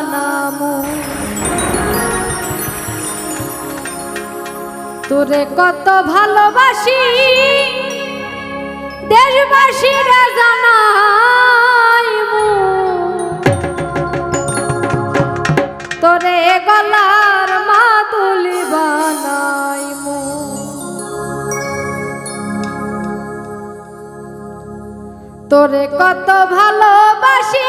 বানামু। তোরে কত ভালোবাসি দেশবাসীরা জানাইমু তোরে গলার মাতুলি বানাইমু। তোরে কত ভালোবাসি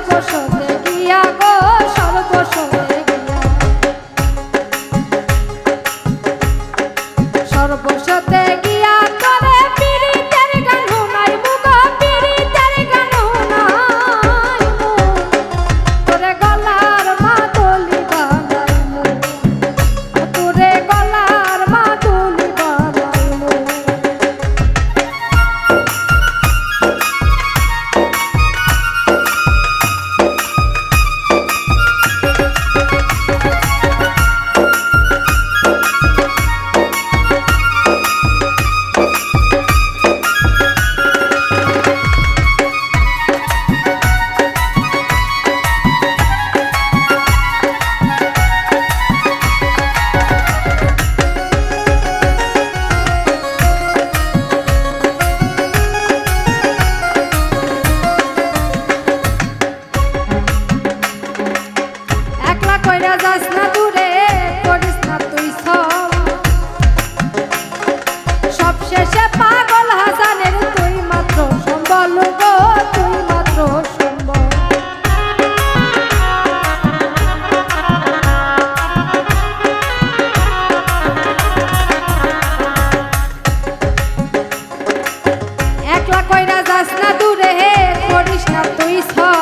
নিজের কইরা যাস না দূরে, করিস না তুই সব। শেষে পাগল হাসানের তুই মাত্র সম্বল গো, তুই মাত্র সম্বল। একলা কইরা যাস না দূরে, করিস না তুই সব।